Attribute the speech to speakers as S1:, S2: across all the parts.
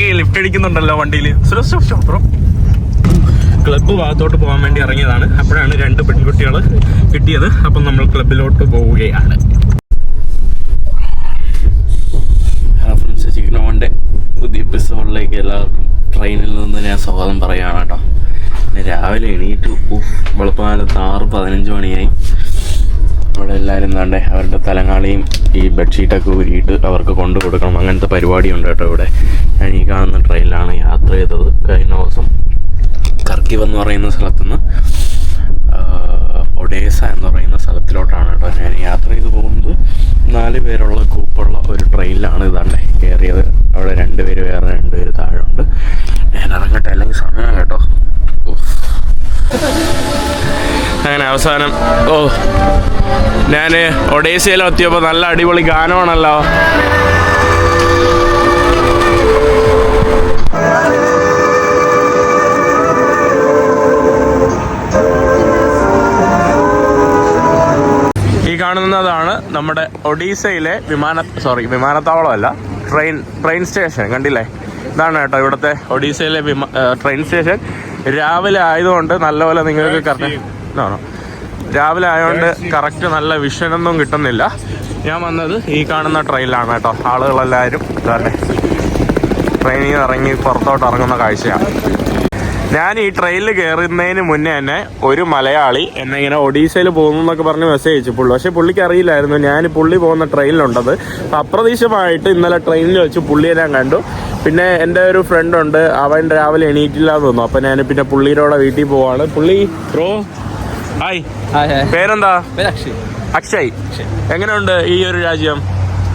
S1: Okay lift അടിക്കുന്നുണ്ടല്ലോ വണ്ടിയിൽ. Bro club ഭാഗത്തോട്ട് പോകാൻ വേണ്ടി ഇറങ്ങിയതാണ്. അപ്പോഴാണ് രണ്ട് പെൺകുട്ടികൾ കിട്ടിയത്. അപ്പം നമ്മൾ ക്ലബിലോട്ട് പോവുകയാണ്. ചിക്കനോന്റെ പുതിയ എപ്പിസോഡിലേക്ക് എല്ലാവർക്കും ട്രെയിനിൽ നിന്ന് ഞാൻ സ്വാഗതം പറയുകയാണ് കേട്ടോ. രാവിലെ എണീറ്റ്. ഉഫ് വെളുപ്പാലത്ത് ആറ് പതിനഞ്ച് മണിയായി. അവിടെ എല്ലാവരും താണ്ടെ അവരുടെ തലങ്ങാളിയും ഈ ബെഡ്ഷീറ്റൊക്കെ ഊരിയിട്ട് അവർക്ക് കൊണ്ടു കൊടുക്കണം. അങ്ങനത്തെ പരിപാടിയുണ്ട് കേട്ടോ ഇവിടെ. ഞാൻ ഈ കാണുന്ന ട്രെയിനിലാണ് യാത്ര ചെയ്തത് കഴിഞ്ഞ ദിവസം. കർക്കിവ് എന്ന് പറയുന്ന സ്ഥലത്തുനിന്ന് ഒഡേസ എന്ന് പറയുന്ന സ്ഥലത്തിലോട്ടാണ് കേട്ടോ ഞാൻ യാത്ര ചെയ്ത് പോകുന്നത്. നാല് പേരുള്ള കൂപ്പുള്ള ഒരു ട്രെയിനിലാണ് ഇതാണ്ടേ കയറിയത്. അവിടെ രണ്ട് പേര് വേറെ രണ്ട് പേര് താഴെ ഉണ്ട് ഞാൻ ഇറങ്ങട്ടെ അല്ലെങ്കിൽ സമയം കേട്ടോ. അങ്ങനെ അവസാനം ഓ ഞാൻ ഒഡേസയിലെത്തിയപ്പോൾ നല്ല അടിപൊളി ഗാനമാണല്ലോ. ഈ കാണുന്നതാണ് നമ്മുടെ ഒഡീസയിലെ വിമാന സോറി വിമാനത്താവളമല്ല ട്രെയിൻ ട്രെയിൻ സ്റ്റേഷൻ കണ്ടില്ലേ? ഇതാണ് കേട്ടോ ഇവിടുത്തെ ഒഡീസയിലെ വിമാ ട്രെയിൻ സ്റ്റേഷൻ രാവിലെ ആയതുകൊണ്ട് നല്ലപോലെ നിങ്ങൾക്ക് കറക്റ്റ് ആണോ രാവിലെ ആയതുകൊണ്ട് കറക്റ്റ് നല്ല വിഷനൊന്നും കിട്ടുന്നില്ല. ഞാൻ വന്നത് ഈ കാണുന്ന ട്രെയിനിലാണ് കേട്ടോ. ആളുകളെല്ലാവരും ഇതാട്ടെ ട്രെയിനിൽ നിന്ന് ഇറങ്ങി പുറത്തോട്ട് ഇറങ്ങുന്ന കാഴ്ചയാണ്. ഞാൻ ഈ ട്രെയിനിൽ കയറുന്നതിന് മുന്നേ തന്നെ ഒരു മലയാളി എന്നെ ഇങ്ങനെ ഒഡീസയിൽ പോകുന്നു എന്നൊക്കെ പറഞ്ഞ് മെസ്സേജ് അയച്ചു പുള്ളി. പക്ഷെ പുള്ളിക്ക് അറിയില്ലായിരുന്നു. ഞാൻ പുള്ളി പോകുന്ന ട്രെയിനിലുണ്ടത് അപ്രതീക്ഷിതമായിട്ട് ഇന്നലെ ട്രെയിനിൽ വെച്ച് പുള്ളിയെ ഞാൻ കണ്ടു. പിന്നെ എന്റെ ഒരു ഫ്രണ്ട് ഉണ്ട്. അവൻ രാവിലെ എണീറ്റില്ല എന്ന് തോന്നുന്നു. അപ്പം ഞാൻ പിന്നെ പുള്ളിയുടെ വീട്ടിൽ പോവാണ്. പുള്ളി ബ്രോ ഹായ്. പേരെന്താ?
S2: പേര് അക്ഷയ്.
S1: അക്ഷയ്. എങ്ങനെയുണ്ട് ഈ ഒരു രാജ്യം?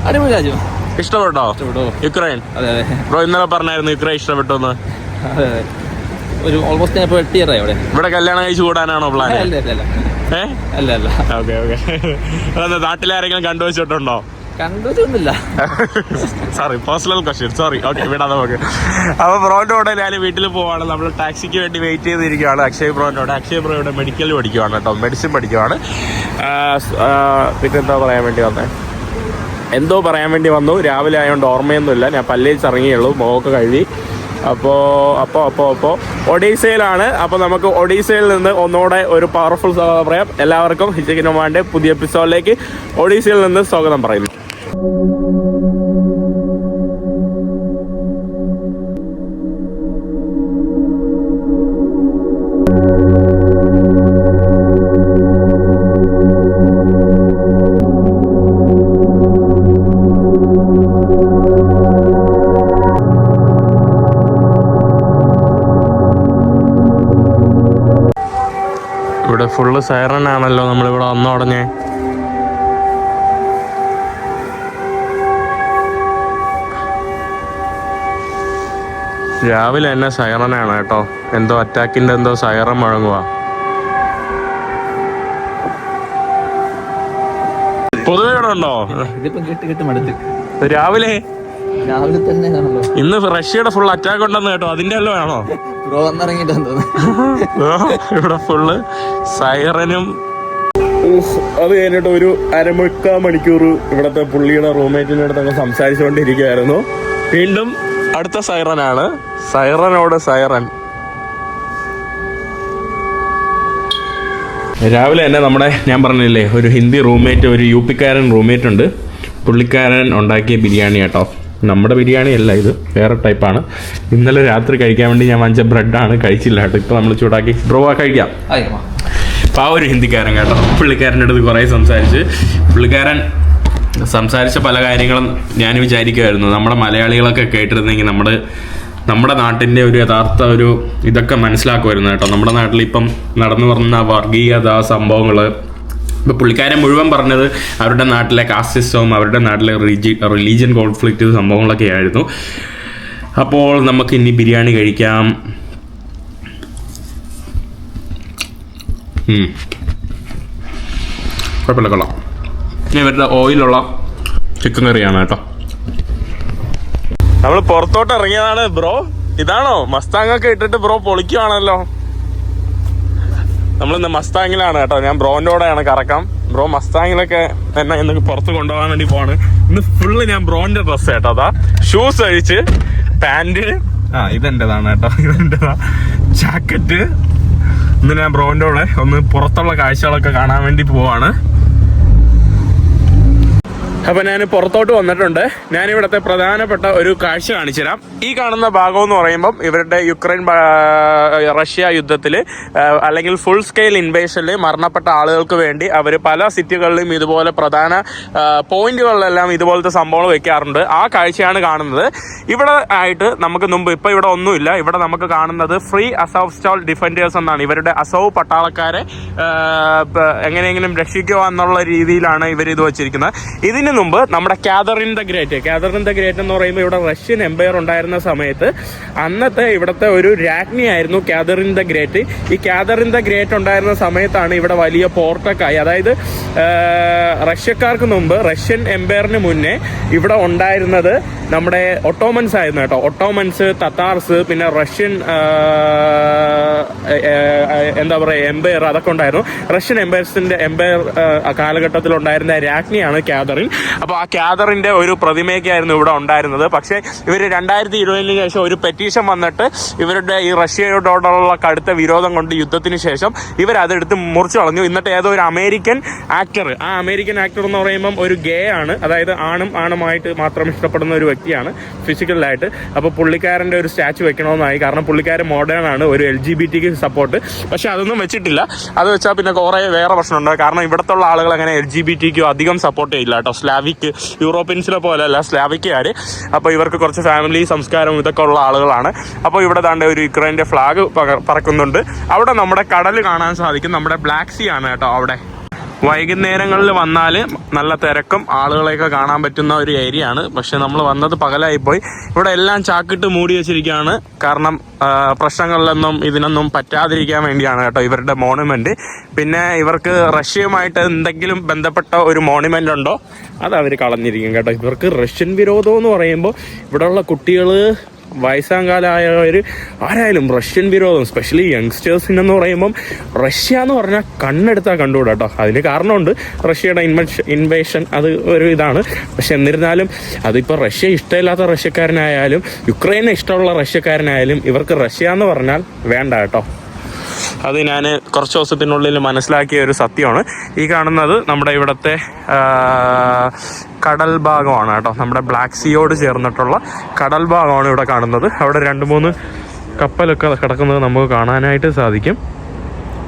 S2: അടിപൊളി രാജ്യം.
S1: ഇഷ്ടപ്പെട്ടോ? യുക്രൈൻ. ബ്രോ ഇന്നലെ പറഞ്ഞായിരുന്നു യുക്രൈൻ ഇഷ്ടപ്പെട്ടു എന്ന്
S2: അതെ അതെ. ഒരു ഓൾമോസ്റ്റ് ഞാൻ എട്ട് ഇയർ ആയി
S1: ഇവിടെ കല്യാണം കഴിച്ചു കൂടാനാണോ പ്ലാൻ
S2: അല്ല അല്ല അല്ല.
S1: Okay okay. നാട്ടിലാരെങ്കിലും കണ്ടുവച്ചിട്ടുണ്ടോ?
S2: കണ്ടുവച്ചൊന്നുമില്ല
S1: sorry personal question sorry okay വിടാം നമുക്ക്. അപ്പോൾ ബ്രോന്റെ കൂടെ ഞാൻ വീട്ടിൽ പോവാണ്. നമ്മൾ ടാക്സിക്ക് വേണ്ടി വെയിറ്റ് ചെയ്തിരിക്കുകയാണ്. അക്ഷയ് ബ്രോന്റെ കൂടെ. അക്ഷയ് ബ്രോ ഇവിടെ മെഡിക്കൽ പഠിക്കുവാണ് കേട്ടോ. മെഡിസിൻ പഠിക്കുവാണ്. പിന്നെന്താ പറയാൻ വേണ്ടി വന്നേ? എന്തോ പറയാൻ വേണ്ടി വന്നു. രാവിലെ ആയതുകൊണ്ട് ഓർമ്മയൊന്നുമില്ല. ഞാൻ പല്ലേച്ച് ഇറങ്ങിയുള്ളൂ മുഖമൊക്കെ കഴുകി. അപ്പോൾ അപ്പോൾ അപ്പോൾ അപ്പോൾ ഒഡീസയിലാണ്. അപ്പോൾ നമുക്ക് ഒഡീസയിൽ നിന്ന് ഒന്നുകൂടെ ഒരു പവർഫുൾ സ്വാഗതം പറയാം. എല്ലാവർക്കും ഹിച്ചക്കിനുമാന്റെ പുതിയ എപ്പിസോഡിലേക്ക് ഒഡീസയിൽ നിന്ന് സ്വാഗതം പറയുന്നു. ഫുള്ള് സൈറൺ ആണല്ലോ നമ്മളിവിടെ വന്നു തുടങ്ങി രാവിലെ തന്നെ സൈറനാണ് കേട്ടോ. എന്തോ അറ്റാക്കിന്റെ എന്തോ സൈറൻ മുഴങ്ങുക പൊതുവെ ഇവിടെ ഉണ്ടോ? രാവിലെ?
S2: രാവിലെ തന്നെ
S1: ഇന്ന് റഷ്യയുടെ ഫുൾ അറ്റാക്ക് ഉണ്ടെന്ന് കേട്ടോ. അതിന്റെ അല്ലോ ആണോ?
S2: ബ്രോ വന്നിറങ്ങിയിട്ടാന്ന് തോന്നുന്നു
S1: ഇവിടെ ഫുള്ള് സൈറനും അത് കഴിഞ്ഞിട്ട് ഒരു അരമുക്കാ മണിക്കൂർ ഇവിടത്തെ പുള്ളിയുടെ റൂംമേറ്റിന്റെ അടുത്ത് അങ്ങ് സംസാരിച്ചുകൊണ്ടിരിക്കുകയായിരുന്നു. വീണ്ടും അടുത്ത സൈറനാണ് സൈറനോട് സൈറൻ രാവിലെ തന്നെ നമ്മുടെ ഞാൻ പറഞ്ഞില്ലേ ഒരു ഹിന്ദി റൂംമേറ്റ് ഒരു യു പിക്കാരൻ റൂംമേറ്റ് ഉണ്ട്. പുള്ളിക്കാരൻ ഉണ്ടാക്കിയ ബിരിയാണി കേട്ടോ നമ്മുടെ ബിരിയാണി അല്ല ഇത് വേറെ ടൈപ്പാണ് ഇന്നലെ രാത്രി കഴിക്കാൻ വേണ്ടി ഞാൻ വാങ്ങിച്ച ബ്രെഡാണ് കഴിച്ചില്ല കേട്ടോ. ഇപ്പോൾ നമ്മൾ ചൂടാക്കി ബ്രോ കഴിക്കാം. അപ്പോൾ ആ ഒരു ഹിന്ദിക്കാരൻ കേട്ടോ പുള്ളിക്കാരന്റെ അടുത്ത് കുറേ സംസാരിച്ച്. പുള്ളിക്കാരൻ സംസാരിച്ച പല കാര്യങ്ങളും ഞാൻ വിചാരിക്കുമായിരുന്നു നമ്മുടെ മലയാളികളൊക്കെ കേട്ടിരുന്നെങ്കിൽ നമ്മുടെ നമ്മുടെ നാട്ടിന്റെ ഒരു യഥാർത്ഥ ഒരു ഇതൊക്കെ മനസ്സിലാക്കുമായിരുന്നു കേട്ടോ. നമ്മുടെ നാട്ടിൽ ഇപ്പം നടന്നു വരുന്ന വർഗീയത സംഭവങ്ങൾ ഇപ്പോൾ പുള്ളിക്കാരൻ മുഴുവൻ പറഞ്ഞത് അവരുടെ നാട്ടിലെ കാസ്റ്റ് സിസ്റ്റവും അവരുടെ നാട്ടിലെ റിലീജി റിലീജിയൻ കോൺഫ്ലിക്റ്റ് സംഭവങ്ങളൊക്കെ ആയിരുന്നു. അപ്പോൾ നമുക്ക് ഇനി ബിരിയാണി കഴിക്കാം. കുഴപ്പമില്ല കൊള്ളാം. ഇനി ഇവരുടെ ഓയിലുള്ള ചിക്കൻ കറിയാണ് കേട്ടോ. നമ്മൾ പുറത്തോട്ട് ഇറങ്ങിയതാണ് ബ്രോ. ഇതാണോ? മസ്താങ്ങൊക്കെ ഇട്ടിട്ട് ബ്രോ പൊളിക്കുവാണല്ലോ. നമ്മളിന്ന് മസ്താങ്ങിലാണ് കേട്ടോ. ഞാൻ ബ്രോന്റെ കൂടെയാണ് കറക്കം. ബ്രോ മസ്താങ്ങിലൊക്കെ എന്നെ ഇന്ന് പുറത്ത് കൊണ്ടുപോകാൻ വേണ്ടി പോവാണ്. ഇന്ന് ഫുള്ള് ഞാൻ ബ്രോന്റെ ഡ്രസ്സ് കേട്ടോ. അതാ ഷൂസ് അഴിച്ച് പാന്റ് ആ ഇതെന്റേതാണ് കേട്ടോ. ഇതെന്റേതാ ജാക്കറ്റ് ഇന്ന് ഞാൻ ബ്രോന്റെ കൂടെ ഒന്ന് പുറത്തുള്ള കാഴ്ചകളൊക്കെ കാണാൻ വേണ്ടി പോവാണ്. അപ്പൊ ഞാൻ പുറത്തോട്ട് വന്നിട്ടുണ്ട്. ഞാൻ ഇവിടുത്തെ പ്രധാനപ്പെട്ട ഒരു കാഴ്ച കാണിച്ചു തരാം. ഈ കാണുന്ന ഭാഗം എന്ന് പറയുമ്പം ഇവരുടെ യുക്രൈൻ റഷ്യ യുദ്ധത്തിൽ അല്ലെങ്കിൽ ഫുൾ സ്കെയിൽ ഇൻവേഷനിൽ മരണപ്പെട്ട ആളുകൾക്ക് വേണ്ടി അവർ പല സിറ്റികളിലും ഇതുപോലെ പ്രധാന പോയിന്റുകളിലെല്ലാം ഇതുപോലത്തെ സംഭവങ്ങൾ വെക്കാറുണ്ട്. ആ കാഴ്ചയാണ് കാണുന്നത്. ഇവിടെ ആയിട്ട് നമുക്ക് മുമ്പ് ഇപ്പൊ ഇവിടെ ഒന്നുമില്ല. ഇവിടെ നമുക്ക് കാണുന്നത് ഫ്രീ അസോവ് സ്റ്റോൾ ഡിഫൻഡേഴ്സ് എന്നാണ്. ഇവരുടെ അസോവ് പട്ടാളക്കാരെ എങ്ങനെയെങ്കിലും രക്ഷിക്കുക എന്നുള്ള രീതിയിലാണ് ഇവർ ഇത് വെച്ചിരിക്കുന്നത്. ഇതിന് മുമ്പ് നമ്മുടെ Catherine the Great. Catherine the Great എന്ന് പറയുമ്പോൾ ഇവിടെ റഷ്യൻ എംപയർ ഉണ്ടായിരുന്ന സമയത്ത് അന്നത്തെ ഇവിടുത്തെ ഒരു രാജ്ഞിയായിരുന്നു കാതറിൻ ദ ഗ്രേറ്റ്. ഈ കാതറിൻ ദ ഗ്രേറ്റ് ഉണ്ടായിരുന്ന സമയത്താണ് ഇവിടെ വലിയ പോർട്ടൊക്കെ ആയി അതായത് റഷ്യക്കാർക്ക് മുമ്പ് റഷ്യൻ എംപയറിന് മുന്നേ ഇവിടെ ഉണ്ടായിരുന്നത് നമ്മുടെ ഒട്ടോമൻസ് ആയിരുന്നു കേട്ടോ. ഒട്ടോമൻസ് തത്താർസ് പിന്നെ റഷ്യൻ എന്താ പറയുക എംപയർ അതൊക്കെ ഉണ്ടായിരുന്നു. റഷ്യൻ എംപയർസിന്റെ എംപയർ കാലഘട്ടത്തിൽ ഉണ്ടായിരുന്ന രാജ്ഞിയാണ് കാതറിൻ. അപ്പോൾ ആ ക്യാദറിന്റെ ഒരു പ്രതിമയൊക്കെയായിരുന്നു ഇവിടെ ഉണ്ടായിരുന്നത്. പക്ഷേ ഇവർ രണ്ടായിരത്തി ഇരുപതിന് ശേഷം ഒരു പെറ്റീഷൻ വന്നിട്ട് ഇവരുടെ ഈ റഷ്യയോടോടുള്ള കടുത്ത വിരോധം കൊണ്ട് യുദ്ധത്തിന് ശേഷം ഇവർ അതെടുത്ത് മുറിച്ചു കളഞ്ഞു. എന്നിട്ട് ഏതോ ഒരു അമേരിക്കൻ ആക്ടർ ആ അമേരിക്കൻ ആക്ടർ എന്ന് പറയുമ്പം ഒരു ഗേ ആണ്. അതായത് ആണും ആണുമായിട്ട് മാത്രം ഇഷ്ടപ്പെടുന്ന ഒരു വ്യക്തിയാണ് ഫിസിക്കലായിട്ട് അപ്പോൾ പുള്ളിക്കാരന്റെ ഒരു സ്റ്റാച്ചു വെക്കണമെന്നായി. കാരണം പുള്ളിക്കാരൻ മോഡേൺ ആണ്. ഒരു എൽ ജി ബി ടിക്ക് സപ്പോർട്ട് പക്ഷേ അതൊന്നും വെച്ചിട്ടില്ല. അത് വെച്ചാൽ പിന്നെ കുറേ വേറെ പ്രശ്നമുണ്ട്. കാരണം ഇവിടുത്തെ ആളുകൾ അങ്ങനെ എൽ ജി ബി ടിക്കോ അധികം സപ്പോർട്ട് ചെയ്യില്ല കേട്ടോ. സ്ലാവിക് യൂറോപ്യൻസിനെ പോലെയല്ല സ്ലാവിക്കാർ അപ്പോൾ ഇവർക്ക് കുറച്ച് ഫാമിലി സംസ്കാരം ഇതൊക്കെ ഉള്ള ആളുകളാണ്. അപ്പോൾ ഇവിടെ താണ്ട് ഒരു യുക്രൈന്റെ ഫ്ലാഗ് പറക്കുന്നുണ്ട്. അവിടെ നമ്മുടെ കടൽ കാണാൻ സാധിക്കും. നമ്മുടെ ബ്ലാക്ക് സീ ആണ് കേട്ടോ അവിടെ. വൈകുന്നേരങ്ങളിൽ വന്നാൽ നല്ല തിരക്കും ആളുകളെയൊക്കെ കാണാൻ പറ്റുന്ന ഒരു ഏരിയ ആണ്. പക്ഷെ നമ്മൾ വന്നത് പകലായിപ്പോയി. ഇവിടെ എല്ലാം ചാക്കിട്ട് മൂടി വെച്ചിരിക്കുകയാണ്. കാരണം പ്രശ്നങ്ങളിലൊന്നും ഇതിനൊന്നും പറ്റാതിരിക്കാൻ വേണ്ടിയാണ് കേട്ടോ ഇവരുടെ മോണുമെന്റ് പിന്നെ ഇവർക്ക് റഷ്യയുമായിട്ട് എന്തെങ്കിലും ബന്ധപ്പെട്ട ഒരു മോണുമെന്റ് ഉണ്ടോ? അത് അവർ കളഞ്ഞിരിക്കും കേട്ടോ. ഇവർക്ക് റഷ്യൻ വിരോധം എന്ന് പറയുമ്പോൾ ഇവിടെയുള്ള കുട്ടികൾ വയസ്സാങ്കാലമായവർ ആരായാലും റഷ്യൻ വിരോധം സ്പെഷ്യലി യങ്സ്റ്റേഴ്സിനെന്ന് പറയുമ്പം റഷ്യ എന്ന് പറഞ്ഞാൽ കണ്ണെടുത്താൽ കണ്ടുകൂടാ കേട്ടോ അതിന് കാരണമുണ്ട് റഷ്യയുടെ ഇൻവെഷൻ ഇൻവേഷൻ അത് ഒരു ഇതാണ്. പക്ഷെ എന്നിരുന്നാലും അതിപ്പോൾ റഷ്യ ഇഷ്ടമില്ലാത്ത റഷ്യക്കാരനായാലും യുക്രൈനെ ഇഷ്ടമുള്ള റഷ്യക്കാരനായാലും ഇവർക്ക് റഷ്യ എന്ന് പറഞ്ഞാൽ വേണ്ട കേട്ടോ. അത് ഞാൻ കുറച്ച് ദിവസത്തിനുള്ളിൽ മനസ്സിലാക്കിയ ഒരു സത്യമാണ്. ഈ കാണുന്നത് നമ്മുടെ ഇവിടുത്തെ കടൽ ഭാഗമാണ് കേട്ടോ. നമ്മുടെ ബ്ലാക്ക് സീയോട് ചേർന്നിട്ടുള്ള കടൽ ഭാഗമാണ് ഇവിടെ കാണുന്നത്. അവിടെ രണ്ട് മൂന്ന് കപ്പലൊക്കെ കിടക്കുന്നത് നമുക്ക് കാണാനായിട്ട് സാധിക്കും.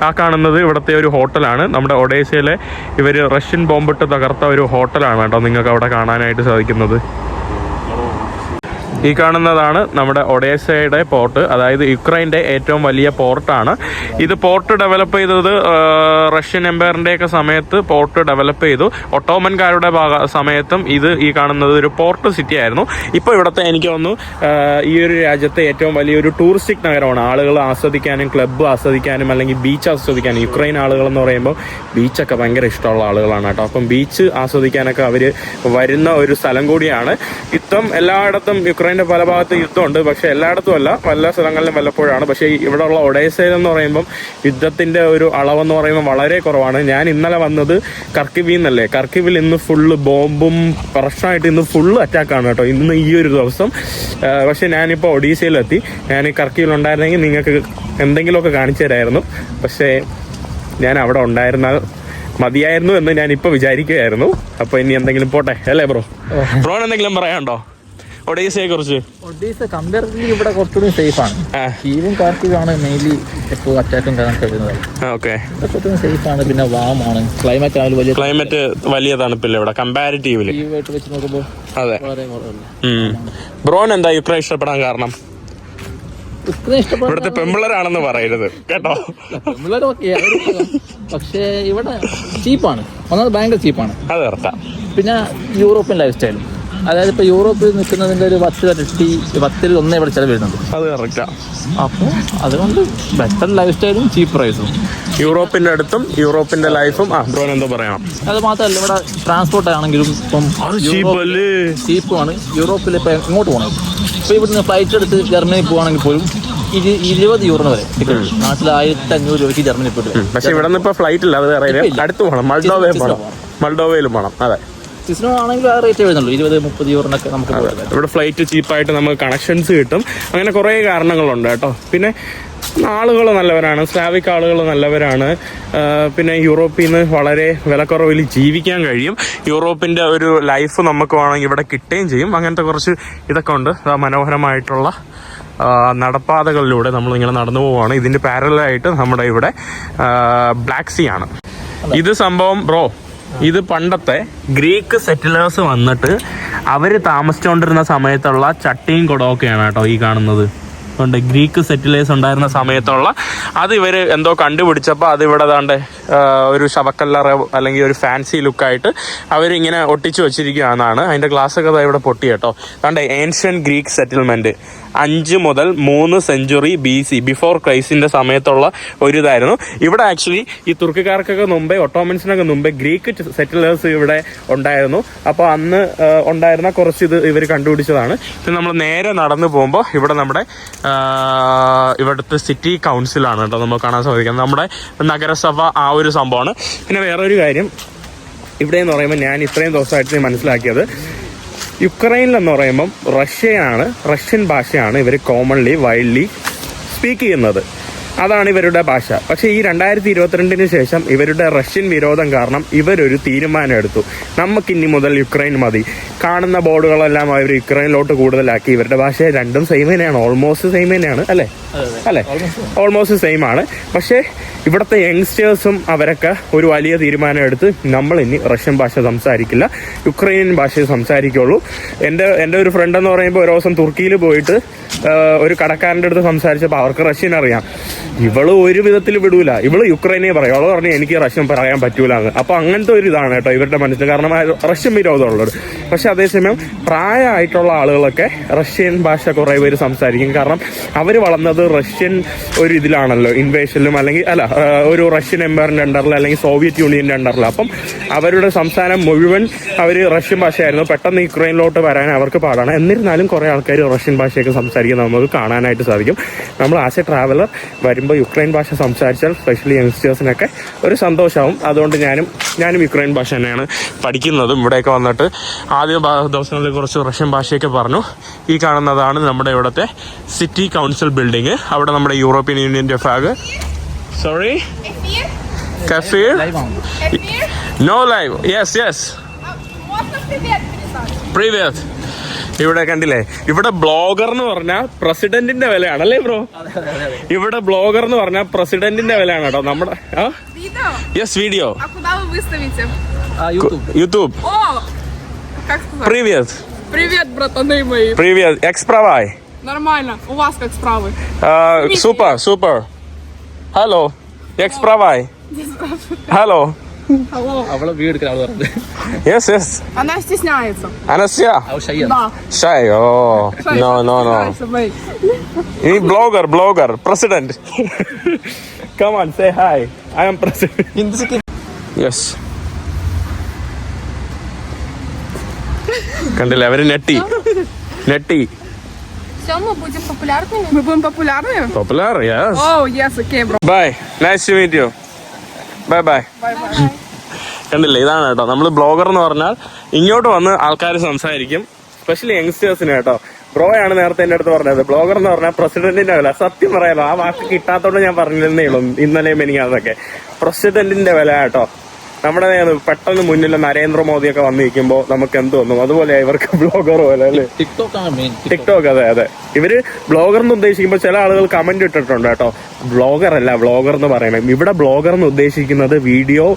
S1: ആ കാണുന്നത് ഇവിടുത്തെ ഒരു ഹോട്ടലാണ്. നമ്മുടെ ഒഡേസയിലെ ഇവർ റഷ്യൻ ബോംബിട്ട് തകർത്ത ഒരു ഹോട്ടലാണ് കേട്ടോ നിങ്ങൾക്ക് അവിടെ കാണാനായിട്ട് സാധിക്കുന്നത്. ഈ കാണുന്നതാണ് നമ്മുടെ ഒഡേസയുടെ പോർട്ട്. അതായത് യുക്രൈന്റെ ഏറ്റവും വലിയ പോർട്ടാണ്. ഇത് പോർട്ട് ഡെവലപ്പ് ചെയ്തത് റഷ്യൻ എംപയറിന്റെയൊക്കെ സമയത്ത് പോർട്ട് ഡെവലപ്പ് ചെയ്തു. ഒട്ടോമൻകാരുടെ ഭാഗ സമയത്തും ഇത് ഈ കാണുന്നത് ഒരു പോർട്ട് സിറ്റി ആയിരുന്നു ഇപ്പോൾ ഇവിടുത്തെ എനിക്ക് തോന്നുന്നു ഈ ഒരു രാജ്യത്തെ ഏറ്റവും വലിയൊരു ടൂറിസ്റ്റിക് നഗരമാണ്. ആളുകൾ ആസ്വദിക്കാനും ക്ലബ്ബ് ആസ്വദിക്കാനും അല്ലെങ്കിൽ ബീച്ച് ആസ്വദിക്കാനും യുക്രൈൻ ആളുകൾ എന്ന് പറയുമ്പോൾ ബീച്ചൊക്കെ ഭയങ്കര ഇഷ്ടമുള്ള ആളുകളാണ് കേട്ടോ. അപ്പം ബീച്ച് ആസ്വദിക്കാനൊക്കെ അവർ വരുന്ന ഒരു സ്ഥലം കൂടിയാണ്. ഇത്തം എല്ലായിടത്തും യുക്രൈന്റെ പല ഭാഗത്ത് യുദ്ധമുണ്ട്. പക്ഷെ എല്ലായിടത്തും അല്ല. പല സ്ഥലങ്ങളിലും വല്ലപ്പോഴാണ്. പക്ഷേ ഇവിടെയുള്ള ഒഡേസയിൽ എന്ന് പറയുമ്പം യുദ്ധത്തിന്റെ ഒരു അളവെന്ന് പറയുമ്പോൾ വളരെ കുറവാണ്. ഞാൻ ഇന്നലെ വന്നത് കർക്കിവിൽ നിന്നല്ലേ. കർക്കിവിൽ ഇന്ന് ഫുള്ള് ബോംബും പ്രശ്നമായിട്ട് ഇന്ന് ഫുള്ള് അറ്റാക്കാണ് കേട്ടോ. ഇന്ന് ഈ ഒരു ദിവസം. പക്ഷെ ഞാനിപ്പോൾ ഒഡീസയിലെത്തി. ഞാൻ കർക്കിവിൽ ഉണ്ടായിരുന്നെങ്കിൽ നിങ്ങൾക്ക് എന്തെങ്കിലുമൊക്കെ കാണിച്ചു തരായിരുന്നു. പക്ഷേ ഞാൻ അവിടെ ഉണ്ടായിരുന്നാൽ മതിയായിരുന്നു എന്ന് ഞാൻ ഇപ്പൊ വിചാരിക്കുകയായിരുന്നു. അപ്പൊ ഇനി എന്തെങ്കിലും പോട്ടെ. അല്ലേ ബ്രോ? ബ്രോൺ എന്തെങ്കിലും പറയാനുണ്ടോ? ഒഡീസയെ കുറിച്ച്
S2: ഒഡീസ കമ്പാരിറ്റീവ്ലി ഇവിടെ കുറച്ചുകൂടി സേഫ് ആണ്.
S1: ആ.
S2: കാർത്തികാണ് മെയിൻലി എപ്പോൾ അറ്റാക്കും കാണാൻ കഴിയുന്നത്
S1: ഓക്കെ
S2: കുറച്ചുകൂടി സേഫ് ആണ്. പിന്നെ വാം ആണ്. ക്ലൈമറ്റ് ആണ് വലിയ
S1: ക്ലൈമറ്റ് വലിയ തണുപ്പില്ല ഇവിടെ കമ്പാരിറ്റീവ്ലി
S2: വെച്ച് നോക്കുമ്പോൾ
S1: അതെ. ബ്രോൻ എന്താ യുക്രൈൻ ഇഷ്ടപ്പെടാൻ കാരണം? ഇവിടുത്തെ പെമ്പിളരാണെന്ന് പറയരുത് കേട്ടോ.
S2: പക്ഷേ ഇവിടെ ചീപ്പാണ് ഒന്നാമത് ഭയങ്കര ചീപ്പാണ്
S1: അത്
S2: പിന്നെ യൂറോപ്യൻ ലൈഫ് സ്റ്റൈലും അതായത് ഇപ്പോൾ യൂറോപ്പിൽ നിൽക്കുന്നതിന്റെ ഒരു പത്ത് ഇരട്ടി പത്തിൽ ഒന്നേ ഇവിടെ ചില വരുന്നുണ്ട്
S1: അത് ഇറക്കാം
S2: അപ്പോൾ അതുകൊണ്ട് ബെറ്റർ ലൈഫ് സ്റ്റൈലും ചീപ്പ് പ്രൈസും
S1: യൂറോപ്പിന്റെ അടുത്തും യൂറോപ്പിന്റെ ലൈഫും ആ ബ്രോൻ എന്തോ പറയണം.
S2: അത് മാത്രമല്ല ഇവിടെ ട്രാൻസ്പോർട്ട് ആണെങ്കിലും ഇപ്പം ചീപ്പുമാണ് യൂറോപ്പിൽ ഇപ്പൊ ഇങ്ങോട്ട് പോകണം? ഇപ്പോൾ ഇവിടുന്ന് ഫ്ലൈറ്റ് എടുത്ത് ജർമ്മനി പോകുകയാണെങ്കിൽ പോലും ഇരു ഇരുപത് യൂറോ വരെ ടിക്കറ്റ് നാട്ടിൽ ആയിരത്തി അഞ്ഞൂറ് രൂപയ്ക്ക് ജർമ്മനി പോയിട്ട്
S1: പക്ഷേ ഇവിടെ നിന്ന് ഇപ്പൊ ഫ്ലൈറ്റ് ഇല്ല അത് വേറെ
S2: ഇപ്പൊ
S1: അടുത്ത് പോകണം. മൾഡോവയിൽ പോകണം. മൾഡോവയിലും പോകണം. അതെ.
S2: ആണെങ്കിൽ ആ റേറ്റ് വരുന്നുള്ളൂ. ഇരുപത് മുപ്പത് യൂറിനൊക്കെ നമുക്ക്
S1: ഇവിടെ ഫ്ലൈറ്റ് ചീപ്പായിട്ട് നമുക്ക് കണക്ഷൻസ് കിട്ടും. അങ്ങനെ കുറേ കാരണങ്ങളുണ്ട് കേട്ടോ. പിന്നെ ആളുകൾ നല്ലവരാണ്. സ്ലാവിക് ആളുകൾ നല്ലവരാണ്. പിന്നെ യൂറോപ്പിൽ നിന്ന് വളരെ വിലക്കുറവിൽ ജീവിക്കാൻ കഴിയും. യൂറോപ്പിന്റെ ഒരു ലൈഫ് നമുക്ക് വേണമെങ്കിൽ ഇവിടെ കിട്ടുകയും ചെയ്യും. അങ്ങനത്തെ കുറച്ച് ഇതൊക്കെ ഉണ്ട്. മനോഹരമായിട്ടുള്ള നടപ്പാതകളിലൂടെ നടപ്പാതകളിലൂടെ നമ്മളിങ്ങനെ നടന്നു പോവുകയാണ് ഇതിന്റെ പാരലായിട്ട് നമ്മുടെ ഇവിടെ ബ്ലാക്ക് സീ ആണ്. ഇത് സംഭവം ബ്രോ ഇത് പണ്ടത്തെ ഗ്രീക്ക് സെറ്റിലേഴ്സ് വന്നിട്ട് അവർ താമസിച്ചുകൊണ്ടിരുന്ന സമയത്തുള്ള ചട്ടിയും കുടമൊക്കെയാണ് കേട്ടോ ഈ കാണുന്നത്. ഉണ്ട് ഗ്രീക്ക് സെറ്റിലേഴ്സ് ഉണ്ടായിരുന്ന സമയത്തുള്ള അത് ഇവർ എന്തോ കണ്ടുപിടിച്ചപ്പോൾ അത് ഇവിടെ ദാണ്ട് ഒരു ശവക്കല്ലറ അല്ലെങ്കിൽ ഒരു ഫാൻസി ലുക്കായിട്ട് അവരിങ്ങനെ ഒട്ടിച്ചു വെച്ചിരിക്കുകയാണെന്നാണ്. അതിന്റെ ഗ്ലാസ്സൊക്കെ ഇവിടെ പൊട്ടി കേട്ടോ. കണ്ടേ ഏൻഷ്യൻ ഗ്രീക്ക് സെറ്റിൽമെന്റ് അഞ്ച് മുതൽ മൂന്ന് സെഞ്ചുറി ബി സി ബിഫോർ ക്രൈസ്റ്റിന്റെ സമയത്തുള്ള ഒരു ഇതായിരുന്നു ഇവിടെ ആക്ച്വലി ഈ തുർക്കിക്കാർക്കൊക്കെ മുമ്പേ ഒട്ടോമൻസിനൊക്കെ മുമ്പേ ഗ്രീക്ക് സെറ്റിലേഴ്സ് ഇവിടെ ഉണ്ടായിരുന്നു. അപ്പോൾ അന്ന് ഉണ്ടായിരുന്ന കുറച്ച് ഇത് ഇവർ കണ്ടുപിടിച്ചതാണ്. പിന്നെ നമ്മൾ നേരെ നടന്നു പോകുമ്പോൾ ഇവിടെ നമ്മുടെ ഇവിടുത്തെ സിറ്റി കൗൺസിലാണ് കേട്ടോ നമുക്ക് കാണാൻ സാധിക്കുന്നത്. നമ്മുടെ നഗരസഭ ആ ഒരു സംഭവമാണ്. പിന്നെ വേറൊരു കാര്യം ഇവിടെ എന്ന് പറയുമ്പോൾ ഞാൻ ഇത്രയും ദിവസമായിട്ട് മനസ്സിലാക്കിയത് യുക്രൈനിലെന്ന് പറയുമ്പം റഷ്യയാണ് റഷ്യൻ ഭാഷയാണ് ഇവർ കോമൺലി വൈൽഡ്ലി സ്പീക്ക് ചെയ്യുന്നത്. അതാണ് ഇവരുടെ ഭാഷ. പക്ഷേ ഈ രണ്ടായിരത്തി ഇരുപത്തിരണ്ടിന് ശേഷം ഇവരുടെ റഷ്യൻ വിരോധം കാരണം ഇവരൊരു തീരുമാനം എടുത്തു. നമുക്കിനി മുതൽ യുക്രൈൻ മതി. കാണുന്ന ബോർഡുകളെല്ലാം അവർ യുക്രൈനിലോട്ട് കൂടുതലാക്കി. ഇവരുടെ ഭാഷ രണ്ടും സെയിം തന്നെയാണ്. ഓൾമോസ്റ്റ് സെയിം തന്നെയാണ്. അല്ലേ? അല്ലേ? ഓൾമോസ്റ്റ് സെയിം ആണ്. പക്ഷേ ഇവിടുത്തെ യങ്സ്റ്റേഴ്സും അവരൊക്കെ ഒരു വലിയ തീരുമാനം എടുത്ത് നമ്മൾ ഇനി റഷ്യൻ ഭാഷ സംസാരിക്കില്ല. യുക്രൈനിയൻ ഭാഷയെ സംസാരിക്കുള്ളൂ. എന്റെ എന്റെ ഒരു ഫ്രണ്ട് എന്ന് പറയുമ്പോൾ ഒരു ദിവസം തുർക്കിയിൽ പോയിട്ട് ഒരു കടക്കാരന്റെ അടുത്ത് സംസാരിച്ചപ്പോൾ അവർക്ക് റഷ്യൻ അറിയാം. ഇവൾ ഒരു വിധത്തിൽ വിടൂല. ഇവൾ യുക്രൈനെ പറയും. അവൾ പറഞ്ഞു എനിക്ക് റഷ്യൻ പറയാൻ പറ്റൂല അപ്പൊ അങ്ങനത്തെ ഒരു ഇതാണ് കേട്ടോ ഇവരുടെ മനസ്സിൽ. കാരണം റഷ്യൻ വിരോധമുള്ളത് പക്ഷെ അതേസമയം പ്രായമായിട്ടുള്ള ആളുകളൊക്കെ റഷ്യൻ ഭാഷ കുറെ പേര് സംസാരിക്കും. കാരണം അവർ വളർന്നത് റഷ്യൻ ഒരു ഇതിലാണല്ലോ ഇൻവേഷനിലും അല്ലെങ്കിൽ അല്ല ഒരു റഷ്യൻ എംപയറിന്റെ അണ്ടറിൽ അല്ലെങ്കിൽ സോവിയറ്റ് യൂണിയന്റെ അണ്ടറിൽ അപ്പം അവരുടെ സംസ്ഥാനം മുഴുവൻ അവർ റഷ്യൻ ഭാഷയായിരുന്നു. പെട്ടെന്ന് യുക്രൈനിലോട്ട് വരാൻ അവർക്ക് പാടാണ്. എന്നിരുന്നാലും കുറേ ആൾക്കാർ റഷ്യൻ ഭാഷയൊക്കെ സംസാരിക്കുന്നത് നമുക്ക് കാണാനായിട്ട് സാധിക്കും. നമ്മൾ ആസ് എ ട്രാവലർ വരുമ്പോൾ യുക്രൈൻ ഭാഷ സംസാരിച്ചാൽ സ്പെഷ്യലി യങ്സ്റ്റേഴ്സിനൊക്കെ ഒരു സന്തോഷമാവും അതുകൊണ്ട് ഞാനും ഞാനും യുക്രൈൻ ഭാഷ തന്നെയാണ് പഠിക്കുന്നതും. ഇവിടെയൊക്കെ വന്നിട്ട് ആദ്യ ദിവസങ്ങളിൽ കുറച്ച് റഷ്യൻ ഭാഷയൊക്കെ പറഞ്ഞു. ഈ കാണുന്നതാണ് നമ്മുടെ ഇവിടുത്തെ സിറ്റി കൗൺസിൽ ബിൽഡിംഗ് അവിടെ നമ്മുടെ യൂറോപ്യൻ യൂണിയന്റെ flag sorry Kfir
S3: no live yes yes
S1: previous ഇവിടെ കണ്ടില്ലേ? ഇവിടെ ബ്ലോഗർ എന്ന് പറഞ്ഞാൽ പ്രസിഡന്റിന്റെ വിലയാണ് അല്ലേ ബ്രോ ഇവിടെ ബ്ലോഗർ എന്ന് പറഞ്ഞാൽ പ്രസിഡന്റിന്റെ വിലയാണ് കേട്ടോ. നമ്മുടെ
S2: yes
S1: video
S3: YouTube Как сказать?
S1: Previous
S3: Привет, братаны мои.
S1: Previous എക്സ്പ്രവായ്
S3: Нормально. У вас как справы?
S1: Super super hello എക്സ്പ്രവായ് hello
S3: Алло.
S2: അവളെ വീട് എടുക്കാൻ അവള് പറഞ്ഞത്
S1: യെസ് യെസ്
S3: Она стесняется.
S1: അനസ്യ
S2: അവൾ ഷൈയാണ്
S3: Да.
S1: Shy oh no no no
S3: Стесняется, бэй.
S1: ഈ blogger blogger president come on say hi I am
S2: president Hindi city
S1: yes കണ്ടില്ലേ അവര് നെട്ടി നെട്ടി
S3: Все, мы будем популярными? Мы будем популярными?
S1: Popular yes
S3: О, yes, окей, бро.
S1: Bye nice to meet you bye bye
S3: Бай-бай.
S1: കണ്ടില്ലേ ഇതാണ് കേട്ടോ നമ്മൾ ബ്ലോഗർ എന്ന് പറഞ്ഞാൽ ഇങ്ങോട്ട് വന്ന് ആൾക്കാർ സംസാരിക്കും സ്പെഷ്യലി യങ്സ്റ്റേഴ്സിന് കേട്ടോ ബ്രോ ആണ് നേരത്തെ എൻ്റെ അടുത്ത് പറഞ്ഞത് ബ്ലോഗർ എന്ന് പറഞ്ഞാൽ പ്രസിഡന്റിന്റെ വില സത്യം പറയാലോ ആ വാക്ക് കിട്ടാത്തോണ്ട് ഞാൻ പറഞ്ഞിരുന്നേ ഉള്ളൂ ഇന്നലെയും എനിക്ക് അതൊക്കെ പ്രസിഡന്റിന്റെ വില കേട്ടോ നമ്മുടെ പെട്ടെന്ന് മുന്നിൽ നരേന്ദ്രമോദിയൊക്കെ വന്നു നിൽക്കുമ്പോൾ നമുക്ക് എന്ത് തോന്നും? അതുപോലെ ഇവർക്ക് ബ്ലോഗർ പോലെ അല്ലേ?
S2: ടിക്ടോക്ക്
S1: അതെ അതെ. ഇവർ ബ്ലോഗർ എന്ന് ഉദ്ദേശിക്കുമ്പോൾ ചില ആളുകൾ കമന്റ് ഇട്ടിട്ടുണ്ട് കേട്ടോ. ബ്ലോഗർ അല്ല ബ്ലോഗർ എന്ന് പറയണം. ഇവിടെ ബ്ലോഗർ എന്ന് ഉദ്ദേശിക്കുന്നത് വീഡിയോ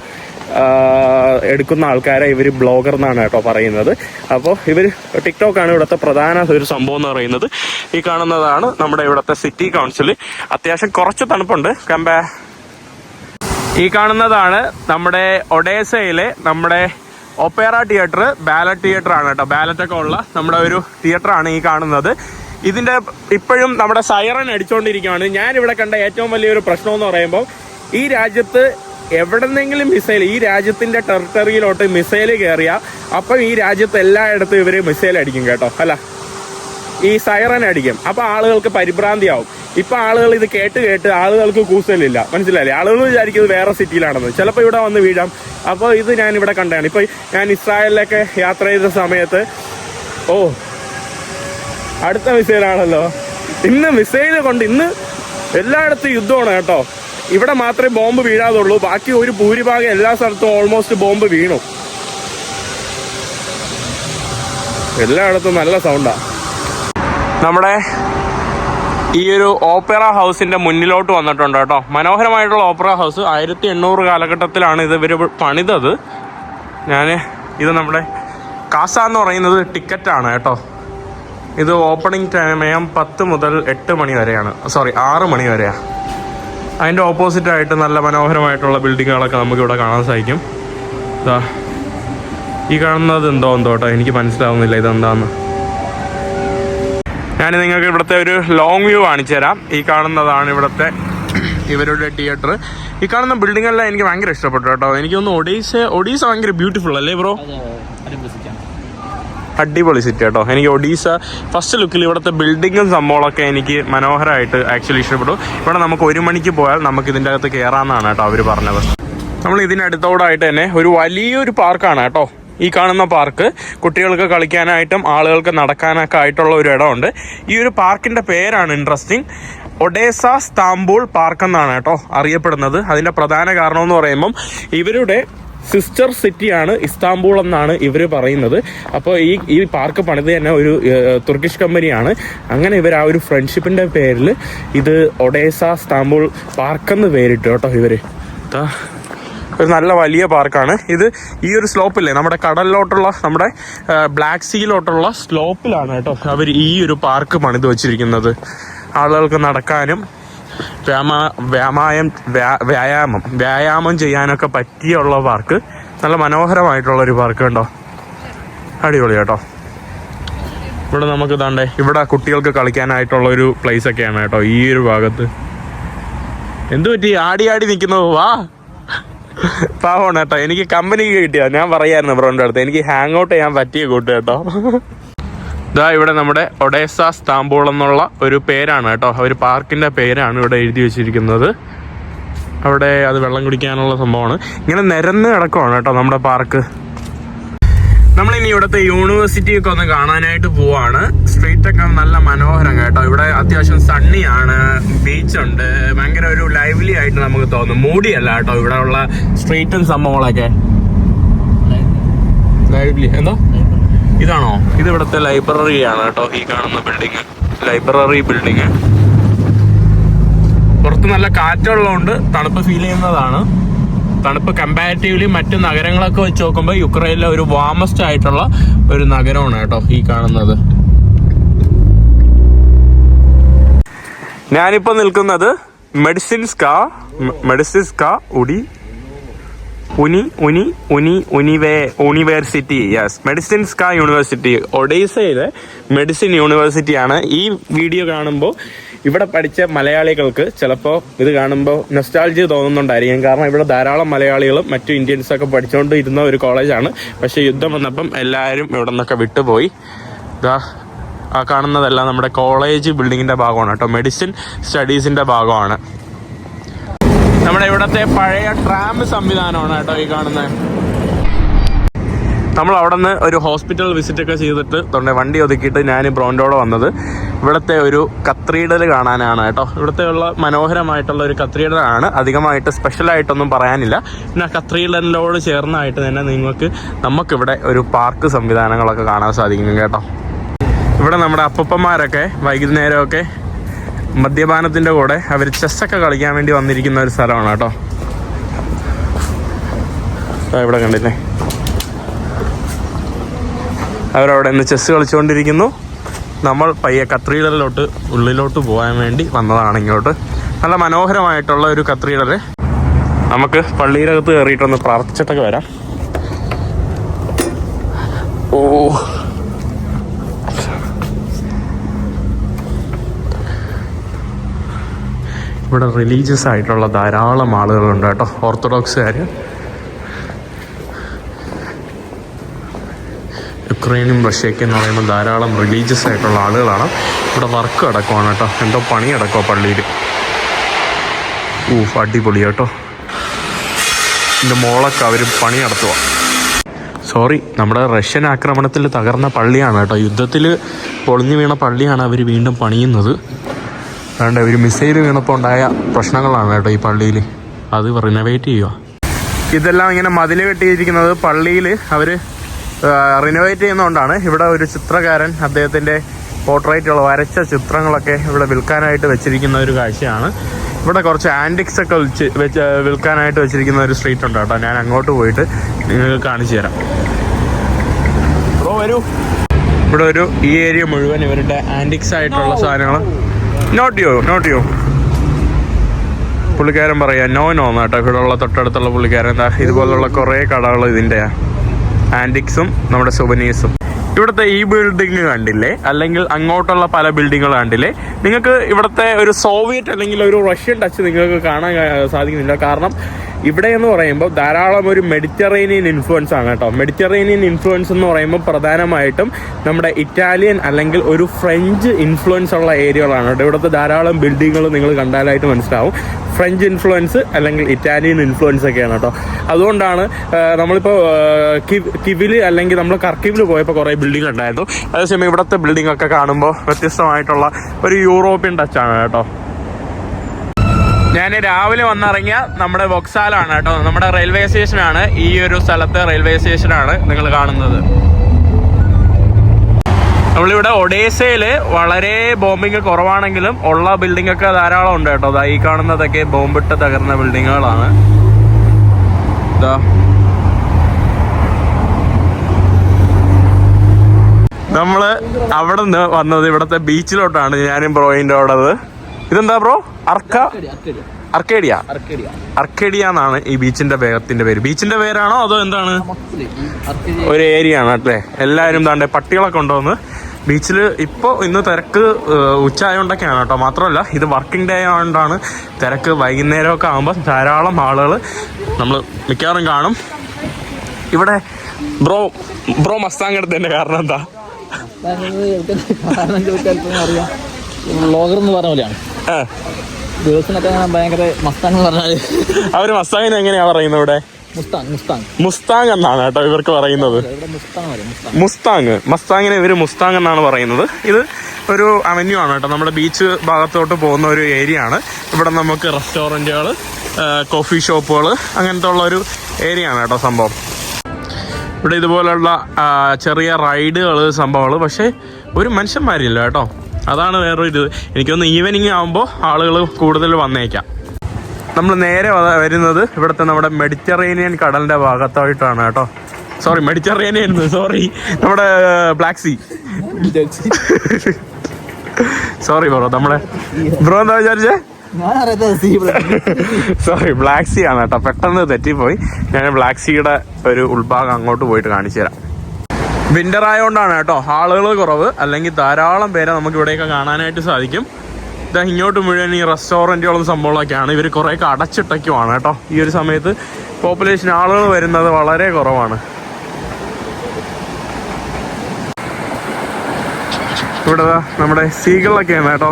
S1: എടുക്കുന്ന ആൾക്കാരെ ഇവർ ബ്ലോഗർ എന്നാണ് കേട്ടോ പറയുന്നത്. അപ്പോൾ ഇവർ ടിക്ടോക്കാണ് ഇവിടുത്തെ പ്രധാന ഒരു സംഭവം എന്ന് പറയുന്നത്. ഈ കാണുന്നതാണ് നമ്മുടെ ഇവിടുത്തെ സിറ്റി കൗൺസിൽ അത്യാവശ്യം കുറച്ച് തണുപ്പുണ്ട്. കമ്പാ ഈ കാണുന്നതാണ് നമ്മുടെ ഒഡേസയിലെ നമ്മുടെ ഒപ്പേറ തിയേറ്റർ ബാലറ്റ് തിയേറ്റർ ആണ് കേട്ടോ. ബാലറ്റ് ഒക്കെ ഉള്ള നമ്മുടെ ഒരു തിയേറ്റർ ആണ് ഈ കാണുന്നത്. ഇതിന്റെ ഇപ്പോഴും നമ്മുടെ സൈറൻ അടിച്ചുകൊണ്ടിരിക്കുകയാണ് ഞാൻ ഇവിടെ കണ്ട ഏറ്റവും വലിയൊരു പ്രശ്നം എന്ന് പറയുമ്പോൾ ഈ രാജ്യത്ത് എവിടെന്നെങ്കിലും മിസൈൽ ഈ രാജ്യത്തിന്റെ ടെറിട്ടറിയിലോട്ട് മിസൈൽ കയറിയ അപ്പം ഈ രാജ്യത്ത് എല്ലായിടത്തും ഇവർ മിസൈൽ അടിക്കും കേട്ടോ. അല്ല ഈ സൈറൻ അടിക്കും. അപ്പൊ ആളുകൾക്ക് പരിഭ്രാന്തിയാവും. ഇപ്പൊ ആളുകൾ ഇത് കേട്ട് കേട്ട് ആളുകൾക്ക് കൂസലില്ല. മനസ്സിലായില്ലേ? ആളുകൾ വിചാരിക്കുന്നത് വേറെ സിറ്റിയിലാണെന്ന് ചിലപ്പോൾ ഇവിടെ വന്ന് വീഴാം. അപ്പോൾ ഇത് ഞാൻ ഇവിടെ കണ്ടതാണ് ഇപ്പൊ ഞാൻ ഇസ്രായേലിലൊക്കെ യാത്ര ചെയ്ത സമയത്ത് ഓ അടുത്ത മിസൈലാണല്ലോ ഇന്ന് മിസൈൽ കൊണ്ട് ഇന്ന് എല്ലായിടത്തും യുദ്ധമാണ് കേട്ടോ. ഇവിടെ മാത്രമേ ബോംബ് വീഴാതുള്ളൂ. ബാക്കി ഒരു ഭൂരിഭാഗം എല്ലാ സ്ഥലത്തും ഓൾമോസ്റ്റ് ബോംബ് വീണു. എല്ലായിടത്തും നല്ല സൗണ്ടാ നമ്മുടെ ഈ ഒരു ഓപ്പറ ഹൗസിന്റെ മുന്നിലോട്ട് വന്നിട്ടുണ്ട് കേട്ടോ. മനോഹരമായിട്ടുള്ള ഓപ്പറ ഹൗസ്. ആയിരത്തി എണ്ണൂറ് കാലഘട്ടത്തിലാണ് ഇത് ഇവർ പണിതത്. ഞാൻ ഇത് നമ്മുടെ കാസ എന്ന് പറയുന്നത് ടിക്കറ്റാണ് കേട്ടോ. ഇത് ഓപ്പണിംഗ് ടൈം പത്ത് മുതൽ എട്ട് മണി വരെയാണ്. സോറി ആറ് മണി വരെയാണ് അതിന്റെ ഓപ്പോസിറ്റ് ആയിട്ട് നല്ല മനോഹരമായിട്ടുള്ള ബിൽഡിങ്ങുകളൊക്കെ നമുക്ക് ഇവിടെ കാണാൻ സാധിക്കും. ഈ കാണുന്നത് എന്തോ എന്തോ കേട്ടോ. എനിക്ക് മനസ്സിലാവുന്നില്ല ഇതെന്താന്ന്. ഞാൻ നിങ്ങൾക്ക് ഇവിടുത്തെ ഒരു ലോങ് വ്യൂ കാണിച്ചു തരാം. ഈ കാണുന്നതാണ് ഇവിടുത്തെ ഇവരുടെ തിയേറ്റർ ഈ കാണുന്ന ബിൽഡിംഗ് എല്ലാം എനിക്ക് ഭയങ്കര ഇഷ്ടപ്പെട്ടു കേട്ടോ. എനിക്കൊന്ന് ഒഡീസ ഒഡീസ ഭയങ്കര ബ്യൂട്ടിഫുൾ അല്ലേ ബ്രോ അടിപൊളി സിറ്റി കേട്ടോ. എനിക്ക് ഒഡീസ ഫസ്റ്റ് ലുക്കിൽ ഇവിടുത്തെ ബിൽഡിങ്ങും സംഭവങ്ങളൊക്കെ എനിക്ക് മനോഹരമായിട്ട് ആക്ച്വലി ഇഷ്ടപ്പെട്ടു. ഇവിടെ നമുക്ക് ഒരു മണിക്ക് പോയാൽ നമുക്ക് ഇതിന്റെ അകത്ത് കയറാമെന്നാണ് കേട്ടോ അവർ പറഞ്ഞത്. നമ്മൾ ഇതിനടുത്തോടായിട്ട് തന്നെ ഒരു വലിയൊരു പാർക്കാണ് കേട്ടോ. ഈ കാണുന്ന പാർക്ക് കുട്ടികൾക്ക് കളിക്കാനായിട്ടും ആളുകൾക്ക് നടക്കാനൊക്കെ ആയിട്ടുള്ള ഒരു ഇടമുണ്ട്. ഈ ഒരു പാർക്കിന്റെ പേരാണ് ഇൻട്രസ്റ്റിംഗ് ഒഡേസ സ്താംബൂൾ പാർക്ക് എന്നാണ് കേട്ടോ അറിയപ്പെടുന്നത്. അതിന്റെ പ്രധാന കാരണം എന്ന് പറയുമ്പം ഇവരുടെ സിസ്റ്റർ സിറ്റിയാണ് ഇസ്താംബൂൾ എന്നാണ് ഇവർ പറയുന്നത്. അപ്പോൾ ഈ ഈ പാർക്ക് പണിത് തന്നെ ഒരു തുർക്കിഷ് കമ്പനിയാണ് അങ്ങനെ ഇവർ ആ ഒരു ഫ്രണ്ട്ഷിപ്പിന്റെ പേരിൽ ഇത് ഒഡേസ സ്താംബൂൾ പാർക്ക് എന്ന് പേരിട്ടു കേട്ടോ ഇവർ ഒരു നല്ല വലിയ പാർക്കാണ്. ഇത് ഈ ഒരു സ്ലോപ്പില്ലേ? നമ്മുടെ കടലിലോട്ടുള്ള നമ്മുടെ ബ്ലാക്ക് സീയിലോട്ടുള്ള സ്ലോപ്പിലാണ് കേട്ടോ അവർ ഈ ഒരു പാർക്ക് പണിത് വച്ചിരിക്കുന്നത്. ആളുകൾക്ക് നടക്കാനും വ്യാമാ വ്യാമായം വ്യായാമം വ്യായാമം ചെയ്യാനൊക്കെ പറ്റിയുള്ള പാർക്ക്. നല്ല മനോഹരമായിട്ടുള്ള ഒരു പാർക്ക് കണ്ടോ? അടിപൊളി കേട്ടോ. ഇവിടെ നമുക്ക് ഇതാണ്ടേ ഇവിടെ കുട്ടികൾക്ക് കളിക്കാനായിട്ടുള്ള ഒരു പ്ലേസ് ഒക്കെയാണ് കേട്ടോ ഈ ഒരു ഭാഗത്ത്. എന്തു പറ്റി? ആടി ആടി നിൽക്കുന്നത് വാ. പാവമാണ് കേട്ടോ. എനിക്ക് കമ്പനി കിട്ടിയ ഞാൻ പറയായിരുന്നു ബ്രോന്റെ അടുത്ത്. എനിക്ക് ഹാങ് ഔട്ട് ചെയ്യാൻ പറ്റിയ കൂട്ട് കേട്ടോ. ഇതാ ഇവിടെ നമ്മുടെ ഒഡേസ സ്താംബൂൾ എന്നുള്ള ഒരു പേരാണ് കേട്ടോ. ഒരു പാർക്കിന്റെ പേരാണ് ഇവിടെ എഴുതി വെച്ചിരിക്കുന്നത്. അവിടെ അത് വെള്ളം കുടിക്കാനുള്ള സംഭവമാണ്. ഇങ്ങനെ നിരന്ന് കിടക്കുവാണ് കേട്ടോ നമ്മുടെ പാർക്ക്. നമ്മളിനി ഇവിടുത്തെ യൂണിവേഴ്സിറ്റി ഒക്കെ ഒന്ന് കാണാനായിട്ട് പോവാണ്. സ്ട്രീറ്റ് ഒക്കെ നല്ല മനോഹരം കേട്ടോ. ഇവിടെ അത്യാവശ്യം സണ്ണിയാണ് ബീച്ച് ഉണ്ട്. ഭയങ്കര ഒരു ലൈവ്ലി ആയിട്ട് നമുക്ക് തോന്നും. മൂടിയല്ല കേട്ടോ ഇവിടെ ഉള്ള സ്ട്രീറ്റും സംഭവങ്ങളൊക്കെ. ലൈവ്ലി എന്തോ? ഇതാണോ? ഇത് ഇവിടുത്തെ ലൈബ്രറി ആണ് കേട്ടോ ഈ കാണുന്ന ബിൽഡിങ് ലൈബ്രറി ബിൽഡിങ് പുറത്ത് നല്ല കാറ്റുള്ളതുകൊണ്ട് തണുപ്പ് ഫീൽ ചെയ്യുന്നതാണ്. തണുപ്പ് കമ്പാരിറ്റീവ്ലി മറ്റു നഗരങ്ങളൊക്കെ വെച്ച് നോക്കുമ്പോൾ യുക്രൈനിലെ ഒരു വാമസ്റ്റ് ആയിട്ടുള്ള ഒരു നഗരമാണ് കേട്ടോ ഈ കാണുന്നത്. ഞാനിപ്പോൾ നിൽക്കുന്നത് മെഡിസിൻസ്കാ മെഡിസിൻസ്ക ഉടി ഉനി ഉനി ഉനി ഉനിവേ യൂണിവേഴ്സിറ്റി യെസ് മെഡിസിൻസ്കാ യൂണിവേഴ്സിറ്റി ഒഡീസയിലെ മെഡിസിൻ യൂണിവേഴ്സിറ്റിയാണ് ഈ വീഡിയോ കാണുമ്പോൾ ഇവിടെ പഠിച്ച മലയാളികൾക്ക് ചിലപ്പോൾ ഇത് കാണുമ്പോൾ നെസ്റ്റാൾജി തോന്നുന്നുണ്ടായിരിക്കും. കാരണം ഇവിടെ ധാരാളം മലയാളികളും മറ്റു ഇന്ത്യൻസൊക്കെ പഠിച്ചുകൊണ്ട് ഇരുന്ന ഒരു കോളേജാണ് പക്ഷേ യുദ്ധം വന്നപ്പം എല്ലാവരും ഇവിടെ നിന്നൊക്കെ വിട്ടുപോയി. ഇതാ ആ കാണുന്നതെല്ലാം നമ്മുടെ കോളേജ് ബിൽഡിങ്ങിന്റെ ഭാഗമാണ് കേട്ടോ. മെഡിസിൻ സ്റ്റഡീസിന്റെ ഭാഗമാണ്. നമ്മുടെ ഇവിടുത്തെ പഴയ ട്രാം സംവിധാനമാണ് കേട്ടോ ഈ കാണുന്നത്. നമ്മൾ അവിടെ നിന്ന് ഒരു ഹോസ്പിറ്റൽ വിസിറ്റ് ഒക്കെ ചെയ്തിട്ട് തൊണ്ടേ വണ്ടി ഒതുക്കിയിട്ട് ഞാൻ ബ്രോണ്ടോടെ വന്നത്. ഇവിടുത്തെ ഒരു കത്രീഡൽ കാണാനാണ് കേട്ടോ. ഇവിടുത്തെ ഉള്ള മനോഹരമായിട്ടുള്ള ഒരു കത്രീഡലാണ് അധികമായിട്ട് സ്പെഷ്യലായിട്ടൊന്നും പറയാനില്ല. പിന്നെ ആ കത്രീഡലിനോട് ചേർന്നായിട്ട് തന്നെ നിങ്ങൾക്ക് നമുക്കിവിടെ ഒരു പാർക്ക് സംവിധാനങ്ങളൊക്കെ കാണാൻ സാധിക്കും കേട്ടോ. ഇവിടെ നമ്മുടെ അപ്പപ്പന്മാരൊക്കെ വൈകുന്നേരമൊക്കെ മദ്യപാനത്തിന്റെ കൂടെ അവർ ചെസ്സൊക്കെ കളിക്കാൻ വേണ്ടി വന്നിരിക്കുന്ന ഒരു സ്ഥലമാണ് കേട്ടോ. ഇവിടെ കണ്ടില്ലേ? അവരവിടെ നിന്ന് ചെസ് കളിച്ചുകൊണ്ടിരിക്കുന്നു. നമ്മൾ പയ്യെ കത്രീഡറിലോട്ട് ഉള്ളിലോട്ട് പോകാൻ വേണ്ടി വന്നതാണ് ഇങ്ങോട്ട്. നല്ല മനോഹരമായിട്ടുള്ള ഒരു കത്രീഡർ നമുക്ക് പള്ളിയിലകത്ത് കയറിയിട്ടൊന്ന് പ്രാർത്ഥിച്ചിട്ടൊക്കെ വരാം. ഓ. ഇവിടെ റിലീജിയസ് ആയിട്ടുള്ള ധാരാളം ആളുകളുണ്ട് കേട്ടോ ഓർത്തഡോക്സുകാർ യുക്രൈനും റഷ്യയൊക്കെ എന്ന് പറയുമ്പോൾ ധാരാളം റിലീജിയസ് ആയിട്ടുള്ള ആളുകളാണ്. ഇവിടെ വർക്ക് അടക്കമാണ് കേട്ടോ. എന്തോ പണി അടക്കോ പള്ളിയിൽ ഊഫ് അടിപൊളി കേട്ടോ. എന്റെ മോളൊക്കെ അവർ പണി നടത്തുക സോറി നമ്മുടെ റഷ്യൻ ആക്രമണത്തിൽ തകർന്ന പള്ളിയാണ് കേട്ടോ. യുദ്ധത്തിൽ പൊളിഞ്ഞു വീണ പള്ളിയാണ് അവർ വീണ്ടും പണിയുന്നത്. അതുകൊണ്ട് ഒരു മിസൈൽ വീണപ്പോൾ ഉണ്ടായ പ്രശ്നങ്ങളാണ് കേട്ടോ ഈ പള്ളിയിൽ. അത് റിനോവേറ്റ് ചെയ്യുക ഇതെല്ലാം ഇങ്ങനെ മതിൽ കെട്ടിയിരിക്കുന്നത് പള്ളിയിൽ അവർ റിനോവേറ്റ് ചെയ്യുന്നതുകൊണ്ടാണ് ഇവിടെ ഒരു ചിത്രകാരൻ അദ്ദേഹത്തിന്റെ പോർട്രേറ്റുകൾ വരച്ച ചിത്രങ്ങളൊക്കെ ഇവിടെ വിൽക്കാനായിട്ട് വെച്ചിരിക്കുന്ന ഒരു കാഴ്ചയാണ്. ഇവിടെ കുറച്ച് ആന്റിക്സ് ഒക്കെ വെച്ച് വെച്ച് വിൽക്കാനായിട്ട് വെച്ചിരിക്കുന്ന ഒരു സ്ട്രീറ്റ് ഉണ്ട് കേട്ടോ. ഞാൻ അങ്ങോട്ട് പോയിട്ട് നിങ്ങൾക്ക് കാണിച്ചു തരാം. ബ്രോ വരൂ. ഇവിടെ ഒരു ഈ ഏരിയ മുഴുവൻ ഇവരുടെ ആന്റിക്സ് ആയിട്ടുള്ള സാധനങ്ങൾ നോട്ട് ചെയ്യോ നോട്ട് ചെയ്യോ പുള്ളിക്കാരൻ പറയാം നോ നോ കേട്ടോ. ഇവിടെ ഉള്ള തൊട്ടടുത്തുള്ള പുള്ളിക്കാരൻ എന്താ ഇതുപോലുള്ള കുറേ കടകൾ ഇതിന്റെ ആന്റിക്സും നമ്മുടെ സുവനീസും ഇവിടുത്തെ ഈ ബിൽഡിംഗ് കണ്ടില്ലേ? അല്ലെങ്കിൽ അങ്ങോട്ടുള്ള പല ബിൽഡിങ്ങുകൾ കണ്ടില്ലേ? നിങ്ങൾക്ക് ഇവിടുത്തെ ഒരു സോവിയറ്റ് അല്ലെങ്കിൽ ഒരു റഷ്യൻ ടച്ച് നിങ്ങൾക്ക് കാണാൻ സാധിക്കുന്നില്ല. കാരണം ഇവിടെ എന്ന് പറയുമ്പോൾ ധാരാളം ഒരു മെഡിറ്ററേനിയൻ ഇൻഫ്ലുവൻസ് ആണ് കേട്ടോ. മെഡിറ്ററേനിയൻ ഇൻഫ്ലുവൻസ് എന്ന് പറയുമ്പോൾ പ്രധാനമായിട്ടും നമ്മുടെ ഇറ്റാലിയൻ അല്ലെങ്കിൽ ഒരു ഫ്രഞ്ച് ഇൻഫ്ലുവൻസ് ഉള്ള ഏരിയകളാണ് കേട്ടോ. ഇവിടുത്തെ ധാരാളം ബിൽഡിങ്ങുകൾ നിങ്ങൾ കണ്ടാലായിട്ട് മനസ്സിലാവും. ഫ്രഞ്ച് ഇൻഫ്ലുവൻസ് അല്ലെങ്കിൽ ഇറ്റാലിയൻ ഇൻഫ്ലുവൻസ് ഒക്കെയാണ് കേട്ടോ. അതുകൊണ്ടാണ് നമ്മളിപ്പോൾ കിവിൽ അല്ലെങ്കിൽ നമ്മൾ കർക്കിവിൽ പോയപ്പോൾ കുറേ ബിൽഡിംഗ് ഉണ്ടായിരുന്നു അതേസമയം ഇവിടുത്തെ ബിൽഡിംഗ് ഒക്കെ കാണുമ്പോൾ വ്യത്യസ്തമായിട്ടുള്ള ഒരു യൂറോപ്യൻ ടച്ചാണ് കേട്ടോ. ഞാൻ രാവിലെ വന്നിറങ്ങിയ നമ്മുടെ വൊക്സാലാണ് കേട്ടോ. നമ്മുടെ റെയിൽവേ സ്റ്റേഷനാണ്. ഈ ഒരു സ്ഥലത്ത് റെയിൽവേ സ്റ്റേഷനാണ് നിങ്ങൾ കാണുന്നത്. നമ്മളിവിടെ ഒഡേസയിൽ വളരെ ബോംബിങ് കുറവാണെങ്കിലും ഉള്ള ബിൽഡിംഗ് ഒക്കെ ധാരാളം ഉണ്ട് കേട്ടോ. ഈ കാണുന്നതൊക്കെ ബോംബിട്ട് തകർന്ന ബിൽഡിങ്ങുകളാണ്. നമ്മൾ അവിടെ നിന്ന് വന്നത് ഇവിടത്തെ ബീച്ചിലോട്ടാണ് ഞാനും ബ്രോയിന്റെ അവിടെ ഇതെന്താ ബ്രോ? അർക്ക?
S2: അർക്കേഡിയ
S1: അർക്കേഡിയ എന്നാണ് ഈ ബീച്ചിന്റെ പേരത്തിന്റെ പേര്. ബീച്ചിന്റെ പേരാണോ അതോ എന്താണ്? ഒരു ഏരിയ ആണ് അല്ലേ? എല്ലാവരും താണ്ടെ പട്ടികളൊക്കെ കൊണ്ടുവന്ന് ബീച്ചിൽ ഇപ്പോൾ ഇന്ന് തിരക്ക് ഉച്ച ആയതുകൊണ്ടൊക്കെയാണ് കേട്ടോ. മാത്രമല്ല ഇത് വർക്കിംഗ് ഡേ ആയതുകൊണ്ടാണ് തിരക്ക് വൈകുന്നേരമൊക്കെ ആകുമ്പോൾ ധാരാളം ആളുകൾ നമ്മൾ മിക്കവാറും കാണും. ഇവിടെ ബ്രോ ബ്രോ മസ്താങ് എടുത്തതിന്റെ കാരണം എന്താ?
S2: കാരണം എന്ന് പറഞ്ഞ പോലെയാണ്. ഗേൾസിനൊക്കെ അങ്ങനെ ഭയങ്കര മസ്താങ് എന്ന്
S1: അവർ മസ്താങ്ങിനെ എങ്ങനെയാ പറയുന്നത് ഇവിടെ?
S2: മുസ്താങ് മുസ്താങ്.
S1: മുസ്താങ് എന്നാണ് കേട്ടോ ഇവർക്ക് പറയുന്നത്.
S2: മുസ്താങ്
S1: മസ്താങ്ങിനെ ഇവർ മുസ്താങ് എന്നാണ് പറയുന്നത്. ഇത് ഒരു അവന്യൂ ആണ് കേട്ടോ. നമ്മുടെ ബീച്ച് ഭാഗത്തോട്ട് പോകുന്ന ഒരു ഏരിയ ആണ്. ഇവിടെ നമുക്ക് റെസ്റ്റോറന്റുകൾ കോഫി ഷോപ്പുകൾ അങ്ങനത്തെ ഉള്ള ഒരു ഏരിയ ആണ് കേട്ടോ സംഭവം. ഇവിടെ ഇതുപോലുള്ള ചെറിയ റൈഡുകൾ സംഭവങ്ങൾ പക്ഷേ ഒരു മനുഷ്യന്മാരില്ല കേട്ടോ. അതാണ് വേറൊരു ഇത്. എനിക്കൊന്ന് ഈവനിങ് ആകുമ്പോൾ ആളുകൾ കൂടുതൽ വന്നേക്കാം. നമ്മൾ നേരെ വരുന്നത് ഇവിടുത്തെ നമ്മുടെ മെഡിറ്ററേനിയൻ കടലിന്റെ ഭാഗത്തായിട്ടാണ് കേട്ടോ. സോറി മെഡിറ്ററേനിയൻ സോറി നമ്മുടെ ബ്ലാക്ക് സീ സോറി ബ്രോ നമ്മളെ ബ്രോ എന്താ വിചാരിച്ചേ? സോറി ബ്ലാക്ക് സീ ആണ് കേട്ടോ. പെട്ടെന്ന് തെറ്റിപ്പോയി. ഞാൻ ബ്ലാക്ക് സീയുടെ ഒരു ഉൾഭാഗം അങ്ങോട്ട് പോയിട്ട് കാണിച്ചു തരാം. വിന്റർ ആയതുകൊണ്ടാണ് കേട്ടോ. ആളുകൾ കുറവ്. അല്ലെങ്കിൽ ധാരാളം പേരെ നമുക്ക് ഇവിടെയൊക്കെ കാണാനായിട്ട് സാധിക്കും. ഇതാ ഇങ്ങോട്ട് മുഴുവൻ ഈ റെസ്റ്റോറന്റുകളും സംഭവങ്ങളൊക്കെയാണ്. ഇവർ കുറേയൊക്കെ അടച്ചിട്ടൊക്കെയുമാണ് കേട്ടോ. ഈ ഒരു സമയത്ത് പോപ്പുലേഷൻ ആളുകൾ വരുന്നത് വളരെ കുറവാണ്. ഇവിടെ നമ്മുടെ സീകളൊക്കെയാണ് കേട്ടോ.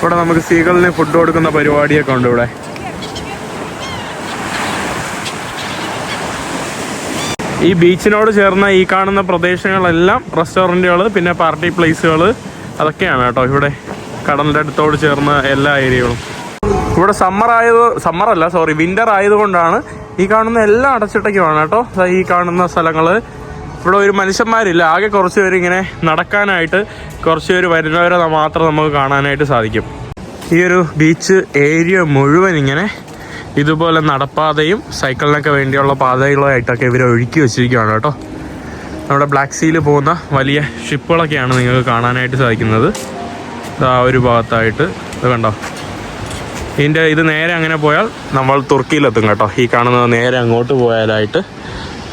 S1: ഇവിടെ നമുക്ക് സീകളിന് ഫുഡ് കൊടുക്കുന്ന പരിപാടിയൊക്കെ ഉണ്ട് ഇവിടെ. ഈ ബീച്ചിനോട് ചേർന്ന ഈ കാണുന്ന പ്രദേശങ്ങളെല്ലാം റെസ്റ്റോറന്റുകൾ പിന്നെ പാർട്ടി പ്ലേസുകൾ അതൊക്കെയാണ് കേട്ടോ ഇവിടെ കടലിന്റെ അടുത്തോട് ചേർന്ന എല്ലാ ഏരിയകളും. ഇവിടെ സമ്മർ ആയത് സമ്മർ അല്ല സോറി വിന്റർ ആയതുകൊണ്ടാണ് ഈ കാണുന്ന എല്ലാം അടച്ചിട്ടൊക്കെയാണ് കേട്ടോ. ഈ കാണുന്ന സ്ഥലങ്ങൾ ഇവിടെ ഒരു മനുഷ്യന്മാരില്ല ആകെ കുറച്ച് പേര് ഇങ്ങനെ നടക്കാനായിട്ട് കുറച്ച് പേര് വരുന്നവരെ മാത്രം നമുക്ക് കാണാനായിട്ട് സാധിക്കും. ഈ ഒരു ബീച്ച് ഏരിയ മുഴുവൻ ഇങ്ങനെ ഇതുപോലെ നടപ്പാതയും സൈക്കിളിനൊക്കെ വേണ്ടിയുള്ള പാതകളുമായിട്ടൊക്കെ ഇവർ ഒഴുക്കി വെച്ചിരിക്കുകയാണ് കേട്ടോ. നമ്മുടെ ബ്ലാക്ക് സീയിൽ പോകുന്ന വലിയ ഷിപ്പുകളൊക്കെയാണ് നിങ്ങൾക്ക് കാണാനായിട്ട് സാധിക്കുന്നത്. ആ ഒരു ഭാഗത്തായിട്ട് ഇത് കണ്ടോ? ഇതിന്റെ ഇത് നേരെ അങ്ങനെ പോയാൽ നമ്മൾ തുർക്കിയിലെത്തും കേട്ടോ. ഈ കാണുന്നത് നേരെ അങ്ങോട്ട് പോയാലായിട്ട്.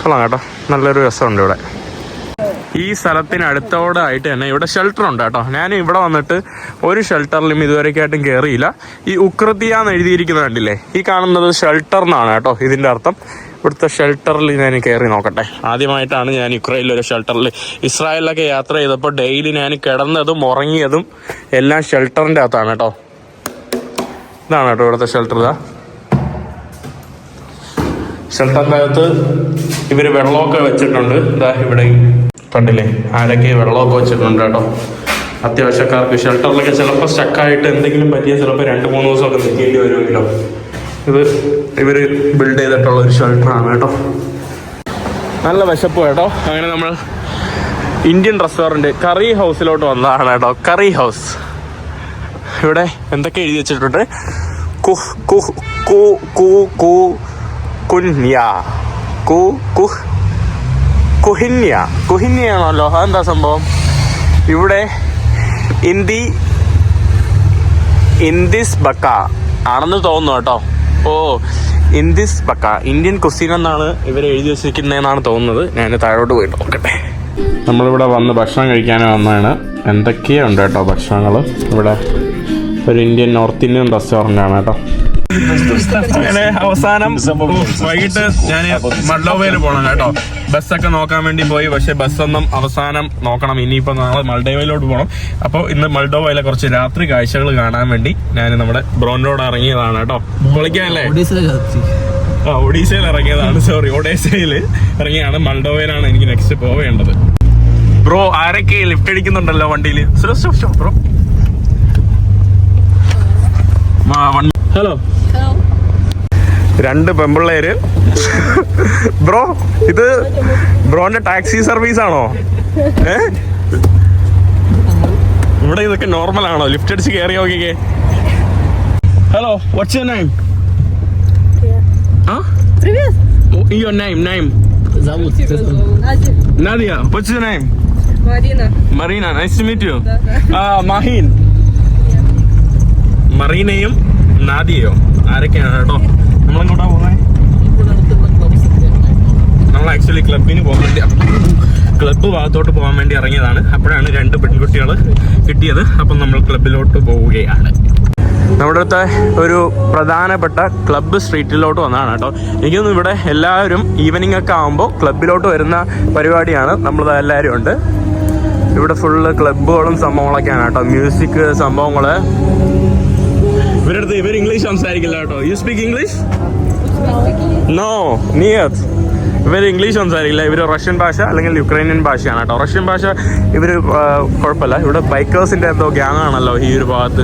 S1: കൊള്ളാം കേട്ടോ. നല്ലൊരു രസമുണ്ട് ഇവിടെ. ഈ സ്ഥലത്തിന് അടുത്തോടായിട്ട് തന്നെ ഇവിടെ ഷെൽട്ടർ ഉണ്ട് കേട്ടോ. ഞാൻ ഇവിടെ വന്നിട്ട് ഒരു ഷെൽട്ടറിലും ഇതുവരെയൊക്കെയായിട്ടും കയറിയില്ല ഈ ഉക്രത്തിയ എന്ന് എഴുതിയിരിക്കുന്നത് കണ്ടില്ലേ? ഈ കാണുന്നത് ഷെൽട്ടർ എന്നാണ് കേട്ടോ ഇതിന്റെ അർത്ഥം. ഇവിടുത്തെ ഷെൽട്ടറിൽ ഞാൻ കയറി നോക്കട്ടെ. ആദ്യമായിട്ടാണ് ഞാൻ യുക്രൈനിൽ ഒരു ഷെൽട്ടറിൽ ഇസ്രായേലിലൊക്കെ യാത്ര ചെയ്തപ്പോൾ ഡെയിലി ഞാൻ കിടന്നതും ഉറങ്ങിയതും എല്ലാം ഷെൽട്ടറിന്റെ അകത്താണ് കേട്ടോ. ഇതാണ് കേട്ടോ ഇവിടുത്തെ ഷെൽട്ടർ ഇതാ. ഷെൽട്ടറിന്റെ അകത്ത് ഇവർ വെള്ളമൊക്കെ വെച്ചിട്ടുണ്ട്. ഇതാ ഇവിടെ കണ്ടില്ലേ ആരൊക്കെ വെള്ളമൊക്കെ വെച്ചിട്ടുണ്ട് കേട്ടോ. അത്യാവശ്യക്കാർക്ക് ഷെൽട്ടറിലൊക്കെ ചിലപ്പോൾ സ്റ്റക്കായിട്ട് എന്തെങ്കിലും പറ്റിയാൽ ചിലപ്പോൾ രണ്ട് മൂന്ന് ദിവസമൊക്കെ നിൽക്കേണ്ടി വരുമെങ്കിലോ ഇത് ഇവർ ബിൽഡ് ചെയ്തിട്ടുള്ള ഒരു ഷെൽട്ടറാണ് കേട്ടോ. നല്ല വിശപ്പ് കേട്ടോ. അങ്ങനെ നമ്മൾ ഇന്ത്യൻ റെസ്റ്റോറന്റ് കറി ഹൗസിലോട്ട് വന്നതാണ് കേട്ടോ. കറി ഹൗസ് ഇവിടെ എന്തൊക്കെ എഴുതി വെച്ചിട്ടുണ്ട്? കുഹ് കുഹ് കു കു കു കുന്യ കു കുഹ് കുഹിന്യ. കുഹിന്യാണല്ലോ അതെന്താ സംഭവം? ഇവിടെ ഇന്തി ഇന്ദിസ് ബക്ക ആണെന്ന് തോന്നുന്നു കേട്ടോ. ഓ ഇന്ദിസ് ബക്ക. ഇന്ത്യൻ കുസീൻ എന്നാണ് ഇവർ എഴുതി വെച്ചിരിക്കുന്നതെന്നാണ് തോന്നുന്നത്. ഞാൻ താഴോട്ട് പോയിട്ട് നോക്കട്ടെ. നമ്മളിവിടെ വന്ന് ഭക്ഷണം കഴിക്കാൻ വന്നതാണ്. എന്തൊക്കെയുണ്ട് കേട്ടോ ഭക്ഷണങ്ങൾ ഇവിടെ ഒരു ഇന്ത്യൻ നോർത്ത് ഇന്ത്യൻ റെസ്റ്റോറന്റ് ആണ് കേട്ടോ. അങ്ങനെ അവസാനം വൈകിട്ട് ഞാൻ മൾഡോവയിൽ പോകണം കേട്ടോ. ബസ്സൊക്കെ നോക്കാൻ വേണ്ടി പോയി പക്ഷെ ബസ്സൊന്നും അവസാനം നോക്കണം. ഇനിയിപ്പോ നാളെ മൾഡോവയിലോട്ട് പോകണം അപ്പോൾ ഇന്ന് മൾഡോവയിലെ കുറച്ച് രാത്രി കാഴ്ചകൾ കാണാൻ വേണ്ടി ഞാൻ നമ്മുടെ ബ്രോനിലോട് ഇറങ്ങിയതാണ് കേട്ടോ. വിളിക്കാനല്ലേ. ആ ഒഡീസയിൽ ഇറങ്ങിയതാണ്. സോറി ഒഡീസയിൽ ഇറങ്ങിയാണ്. മൾഡോവയിലാണ് എനിക്ക് നെക്സ്റ്റ് പോവേണ്ടത്. ബ്രോ ആരൊക്കെ ലിഫ്റ്റ് അടിക്കുന്നുണ്ടല്ലോ വണ്ടിയിൽ ബ്രോ. ഹലോ രണ്ട് പെമ്പിള്ളേര്. ബ്രോ ഇത് ബ്രോന്റെ ടാക്സി സർവീസ് ആണോ? ഏ? ഇവിടെ ഇതൊക്കെ നോർമൽ ആണോ? ലിഫ്റ്റ് അടിച്ച് കയറി നോക്കിക്കേ. ഹലോ വാട്ട്സ് യുവർ നെയിം ആ? Your name
S2: name
S1: Nadia, what's your name?
S3: Marina.
S1: Marina, nice to meet you. Ah, uh, Mahin. മറീനയും നാദിയയോ? ആരൊക്കെയാണ് കേട്ടോ? നമ്മളെങ്ങോട്ടാ പോകുന്നത് നമ്മൾ ആക്ച്വലി ക്ലബിന് പോകാൻ വേണ്ടി ക്ലബ്ബ് ഭാഗത്തോട്ട് പോകാൻ വേണ്ടി ഇറങ്ങിയതാണ്. അപ്പോഴാണ് രണ്ട് പെൺകുട്ടികൾ കിട്ടിയത്. അപ്പം നമ്മൾ ക്ലബിലോട്ട് പോവുകയാണ്. നമ്മുടെ അടുത്ത ഒരു പ്രധാനപ്പെട്ട ക്ലബ്ബ് സ്ട്രീറ്റിലോട്ട് വന്നതാണ് കേട്ടോ. എനിക്കൊന്നും ഇവിടെ എല്ലാവരും ഈവനിങ് ഒക്കെ ആകുമ്പോൾ ക്ലബിലോട്ട് വരുന്ന പരിപാടിയാണ്. നമ്മൾ എല്ലാവരും ഉണ്ട്. ഇവിടെ ഫുള്ള് ക്ലബ്ബുകളും സംഭവങ്ങളൊക്കെയാണ് കേട്ടോ. മ്യൂസിക് സംഭവങ്ങൾ. ഇവരുടെ അടുത്ത് ഇവർ ഇംഗ്ലീഷ് സംസാരിക്കില്ല കേട്ടോ. യു സ്പീക്ക് ഇംഗ്ലീഷ് നോ നിയത് ഇവർ ഇംഗ്ലീഷ് സംസാരിക്കില്ല. ഇവർ റഷ്യൻ ഭാഷ അല്ലെങ്കിൽ യുക്രൈനിയൻ ഭാഷയാണ് കേട്ടോ. റഷ്യൻ ഭാഷ ഇവർ കുഴപ്പമില്ല. ഇവിടെ ബൈക്കേഴ്സിന്റെ എന്തോ ഗ്യാങ് ആണല്ലോ ഈ ഒരു ഭാഗത്ത്.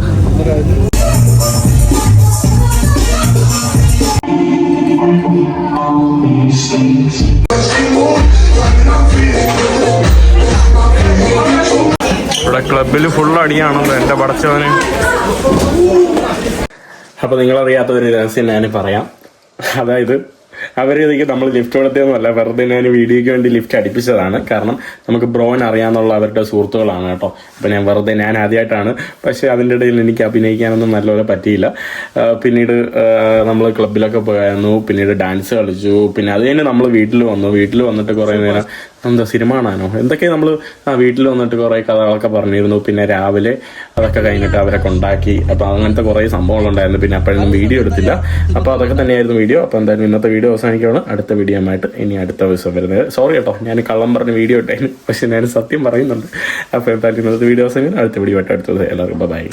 S1: ഇവിടെ ക്ലബിൽ ഫുൾ അടിയാണല്ലോ എന്റെ പടച്ചവന്. അപ്പൊ നിങ്ങളറിയാത്ത ഒരു രഹസ്യം ഞാൻ പറയാം. അതായത് അവരിതൊക്കെ നമ്മൾ ലിഫ്റ്റ് കൊടുത്തതെന്നല്ല വെറുതെ ഞാൻ വീഡിയോയ്ക്ക് വേണ്ടി ലിഫ്റ്റ് അടിപ്പിച്ചതാണ്. കാരണം നമുക്ക് ബ്രോൻ അറിയാന്നുള്ള അവരുടെ സുഹൃത്തുക്കളാണ് കേട്ടോ. അപ്പൊ ഞാൻ വെറുതെ ഞാൻ ആദ്യമായിട്ടാണ് പക്ഷെ അതിന്റെ ഇടയിൽ എനിക്ക് അഭിനയിക്കാനൊന്നും നല്ലപോലെ പറ്റിയില്ല. പിന്നീട് നമ്മൾ ക്ലബിലൊക്കെ പോയായിരുന്നു. പിന്നീട് ഡാൻസ് കളിച്ചു. പിന്നെ അത് കഴിഞ്ഞ് നമ്മൾ വീട്ടിൽ വന്നു. വീട്ടിൽ വന്നിട്ട് കുറേ നേരം എന്താ സിനിമ കാണാനോ എന്തൊക്കെ നമ്മൾ ആ വീട്ടിൽ വന്നിട്ട് കുറേ കഥകളൊക്കെ പറഞ്ഞിരുന്നു. പിന്നെ രാവിലെ അതൊക്കെ കഴിഞ്ഞിട്ട് അവരെ കൊണ്ടാക്കി. അപ്പോൾ അങ്ങനത്തെ കുറേ സംഭവങ്ങളുണ്ടായിരുന്നു. പിന്നെ അപ്പോഴൊന്നും വീഡിയോ എടുത്തില്ല. അപ്പോൾ അതൊക്കെ തന്നെയായിരുന്നു വീഡിയോ. അപ്പോൾ എന്തായാലും ഇന്നത്തെ വീഡിയോ അവസാനിക്കുകയാണ്. അടുത്ത വീഡിയോ ആയിട്ട് ഇനി അടുത്ത ദിവസം വരുന്നത്. സോറി കേട്ടോ ഞാൻ കള്ളം പറഞ്ഞ വീഡിയോ ഇട്ടായിരുന്നു പക്ഷെ ഞാൻ സത്യം പറയുന്നുണ്ട്. അപ്പോൾ എന്തായാലും ഇന്നത്തെ വീഡിയോ അവസാനിക്കുന്നത് അടുത്ത വീഡിയോ ആയിട്ട് അടുത്തത്. എല്ലാവർക്കും ബൈ